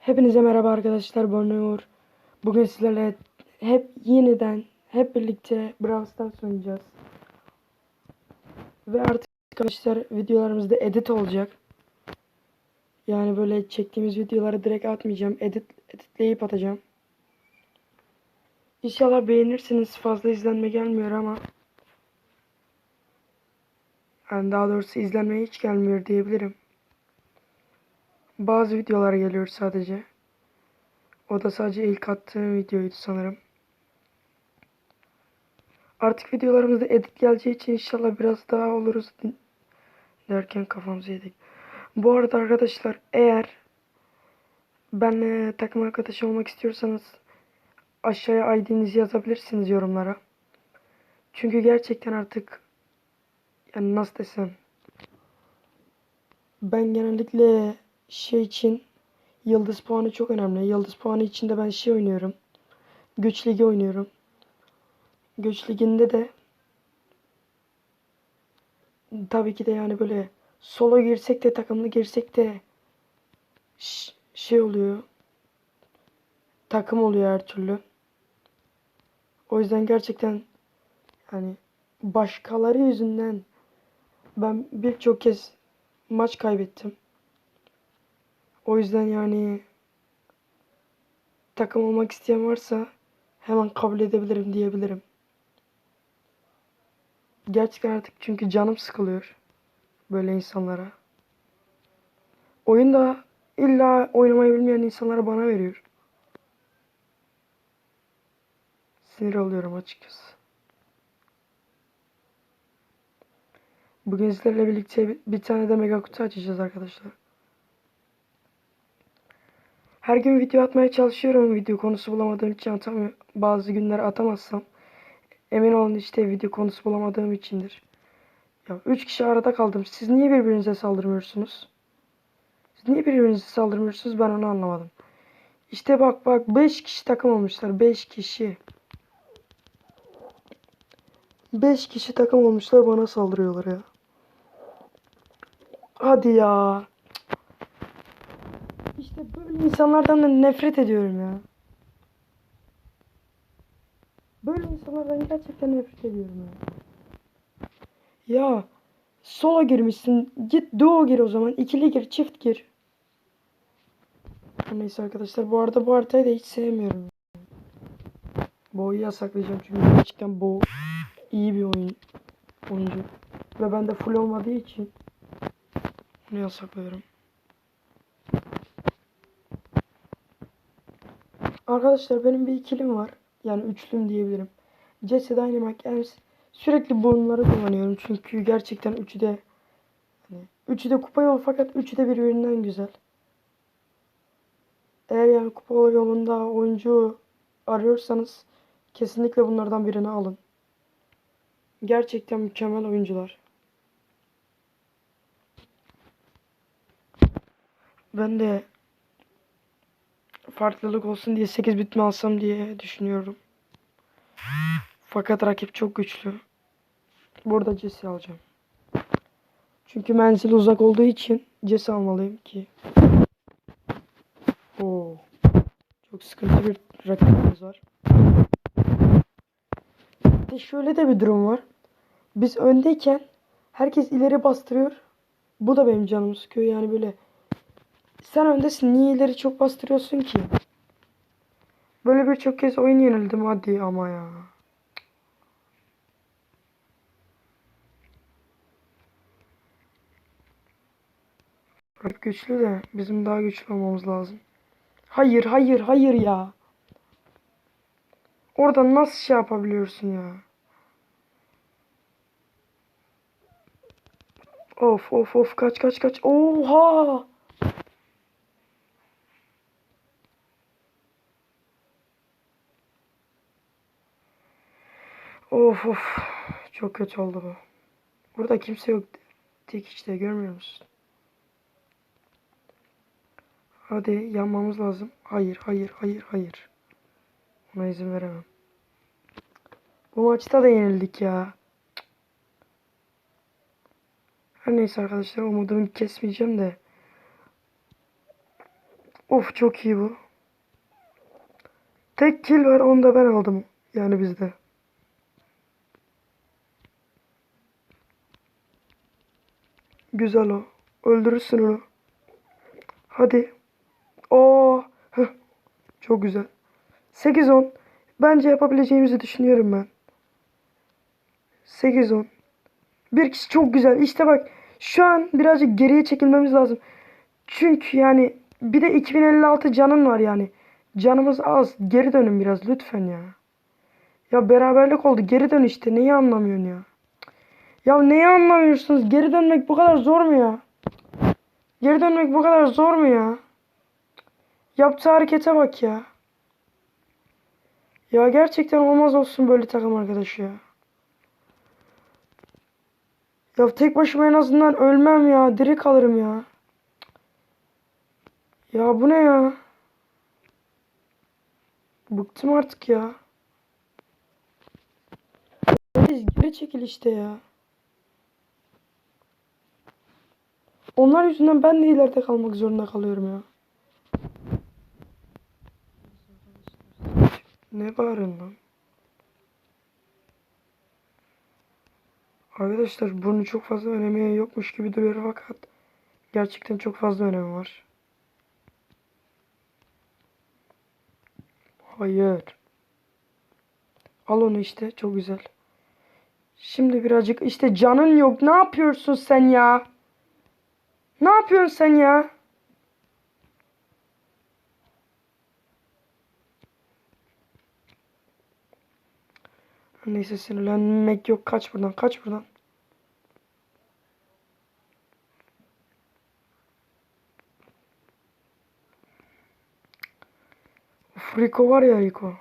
Hepinize merhaba arkadaşlar ben Uğur. Bugün sizlerle hep yeniden hep birlikte Brawl Stars oynayacağız. Ve artık arkadaşlar videolarımızda edit olacak. Yani böyle çektiğimiz videoları direkt atmayacağım. Edit editleyip atacağım. İnşallah beğenirsiniz. Fazla izlenme gelmiyor ama yani daha doğrusu izlenmeye hiç gelmiyor diyebilirim. Bazı videolar geliyor sadece. O da sadece ilk attığım videoydu sanırım. Artık videolarımızda edit geleceği için inşallah biraz daha oluruz derken kafamızı yedik. Bu arada arkadaşlar eğer benle takım arkadaşı olmak istiyorsanız aşağıya ID'nizi yazabilirsiniz yorumlara. Çünkü gerçekten artık yani nasıl desem ben genellikle şey için yıldız puanı çok önemli. Yıldız puanı içinde ben şey oynuyorum. Güç ligi oynuyorum. Güç liginde de tabii ki de yani böyle solo girsek de takımlı girsek de şey oluyor. Takım oluyor her türlü. O yüzden gerçekten yani başkaları yüzünden ben birçok kez maç kaybettim. O yüzden yani takım olmak isteyen varsa hemen kabul edebilirim diyebilirim. Gerçekten artık çünkü canım sıkılıyor böyle insanlara. Oyunda illa oynamayı bilmeyen insanlara bana veriyor. Sinir oluyorum açıkçası. Bugün sizlerle birlikte bir- tane de mega kutu açacağız arkadaşlar. Her gün video atmaya çalışıyorum. Video konusu bulamadığım için atamıyorum. Bazı günler atamazsam emin olun işte video konusu bulamadığım içindir. Ya üç kişi arada kaldım. Siz niye birbirinize saldırmıyorsunuz? Siz niye birbirinize saldırmıyorsunuz? Ben onu anlamadım. İşte bak bak 5 kişi takım olmuşlar. 5 kişi. 5 kişi takım olmuşlar bana saldırıyorlar ya. Hadi ya. İşte böyle insanlardan da nefret ediyorum ya. Böyle insanlardan gerçekten nefret ediyorum ya. Ya sola girmişsin. Git duo gir o zaman. İkili gir, çift gir. Neyse arkadaşlar bu arada bu haritayı da hiç sevmiyorum. Bo'yu yasaklayacağım çünkü gerçekten Bo iyi bir oyun oyuncu. Ve bende full olmadığı için bunu yasaklıyorum. Arkadaşlar benim bir ikilim var. Yani üçlüm diyebilirim. Jesse Dynamite Ems. Sürekli bunları kullanıyorum. Çünkü gerçekten üçü de hani üçü de kupa yolu fakat üçü de birbirinden güzel. Eğer yani kupa yolunda oyuncu arıyorsanız kesinlikle bunlardan birini alın. Gerçekten mükemmel oyuncular. Ben de farklılık olsun diye 8 bit mi alsam diye düşünüyorum. Fakat rakip çok güçlü. Burada Jesse alacağım. Çünkü menzil uzak olduğu için Jesse almalıyım ki. Oo. Çok sıkıntı bir rakibimiz var. De şöyle de bir durum var. Biz öndeyken herkes ileri bastırıyor. Bu da benim canımı sıkıyor yani böyle. Sen öndesin niye ileri çok bastırıyorsun ki? Böyle birçok kez oyun yenildim hadi ama ya. Rakip güçlü de bizim daha güçlü olmamız lazım. Hayır hayır hayır ya. Orada nasıl şey yapabiliyorsun ya? Of of of kaç kaç kaç. Oha! Of of. Çok kötü oldu bu. Burada kimse yok. Tek işte görmüyor musun? Hadi yanmamız lazım. Hayır hayır hayır hayır. Buna izin veremem. Bu maçta da yenildik ya. Her neyse arkadaşlar umudumu kesmeyeceğim de. Of çok iyi bu. Tek kill var onu da ben aldım. Yani bizde. Güzel o. Öldürürsün onu. Hadi. Oo. Çok güzel. 8-10. Bence yapabileceğimizi düşünüyorum ben. 8-10. Bir kişi çok güzel. İşte bak şu an birazcık geriye çekilmemiz lazım. Çünkü yani bir de 2056 canın var yani. Canımız az. Geri dönün biraz lütfen ya. Ya beraberlik oldu. Geri dön işte. Neyi anlamıyorsun ya? Ya neyi anlamıyorsunuz? Geri dönmek bu kadar zor mu ya? Geri dönmek bu kadar zor mu ya? Yaptığı harekete bak ya. Ya gerçekten olmaz olsun böyle takım arkadaşı ya. Ya tek başıma en azından ölmem ya. Diri kalırım ya. Ya bu ne ya? Bıktım artık ya. Geri çekil işte ya. Onlar yüzünden ben de ileride kalmak zorunda kalıyorum ya. Ne bağırın lan? Arkadaşlar bunun çok fazla önemi yokmuş gibi duruyor fakat gerçekten çok fazla önemi var. Hayır. Al onu işte çok güzel. Şimdi birazcık işte canın yok. Ne yapıyorsun sen ya? Ne yapıyorsun sen ya? Neyse sinirlenmek yok. Kaç buradan. Kaç buradan. Of, Rico var ya Rico.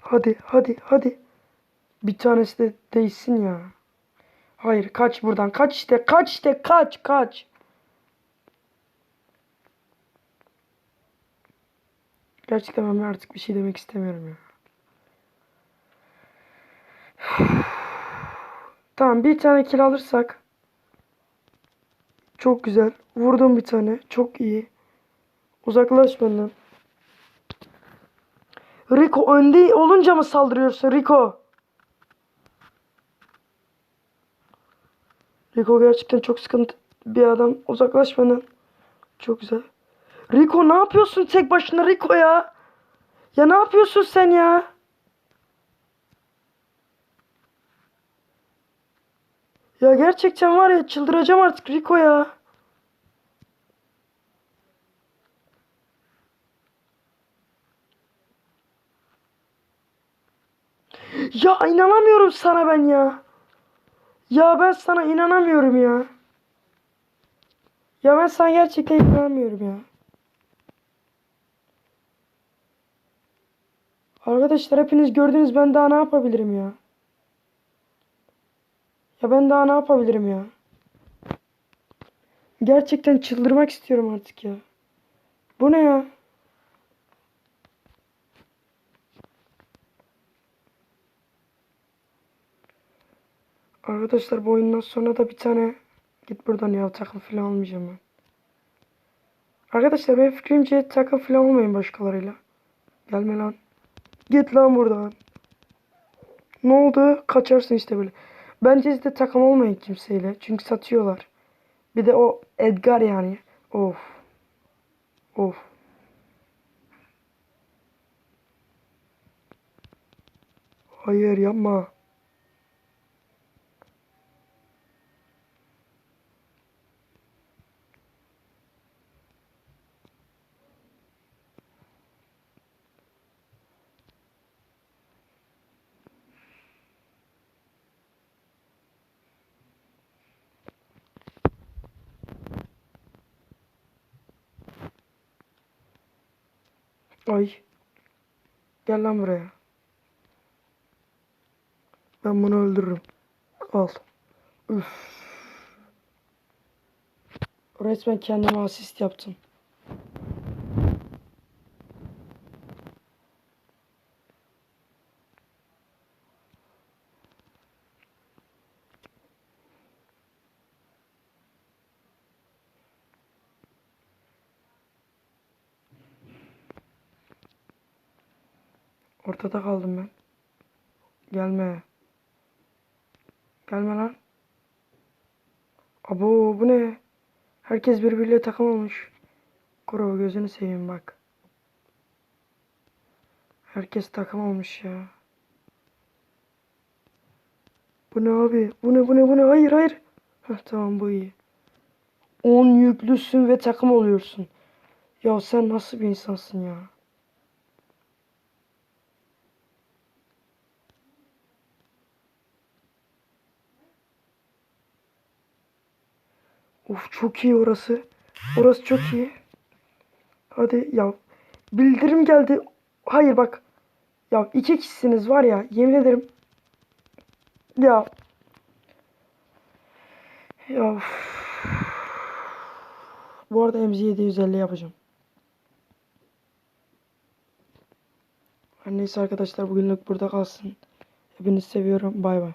Hadi hadi hadi. Bir tanesi de değsin ya. Hayır kaç buradan. Kaç işte. Kaç işte. Kaç kaç. Gerçekten ben artık bir şey demek istemiyorum ya. Tamam bir tane kill alırsak. Çok güzel. Vurdum bir tane. Çok iyi. Uzaklaş benden. Rico önde olunca mı saldırıyorsun Rico? Rico gerçekten çok sıkıntı bir adam. Uzaklaş benden. Çok güzel. Rico ne yapıyorsun tek başına Rico ya? Ya ne yapıyorsun sen ya? Ya gerçekten var ya çıldıracağım artık Rico ya. Ya inanamıyorum sana ben ya. Ya ben sana inanamıyorum ya. Ya ben sana gerçekten inanamıyorum ya. Arkadaşlar hepiniz gördünüz ben daha ne yapabilirim ya? Ya ben daha ne yapabilirim ya? Gerçekten çıldırmak istiyorum artık ya. Bu ne ya? Arkadaşlar bu oyundan sonra da bir tane git buradan ya takım falan almayacağım ben. Arkadaşlar benim fikrimce takım falan olmayın başkalarıyla. Gelme lan. Git lan buradan. Ne oldu? Kaçarsın işte böyle. Bence siz de takım olmayın kimseyle. Çünkü satıyorlar. Bir de o Edgar yani. Of. Of. Hayır yapma. Ay. Gel lan buraya. Ben bunu öldürürüm. Al. Üf. Resmen kendime asist yaptım. Ortada kaldım ben. Gelme. Gelme lan. Abo bu ne? Herkes birbiriyle takım olmuş. Kuro gözünü seveyim bak. Herkes takım olmuş ya. Bu ne abi? Bu ne bu ne bu ne? Hayır hayır. Heh, tamam bu iyi. 10 yüklüsün ve takım oluyorsun. Ya sen nasıl bir insansın ya? Of çok iyi orası. Orası çok iyi. Hadi ya. Bildirim geldi. Hayır bak. Ya iki kişisiniz var ya. Yemin ederim. Ya. Ya. üf. Bu arada MZ750 yapacağım. Her neyse arkadaşlar bugünlük burada kalsın. Hepinizi seviyorum. Bay bay.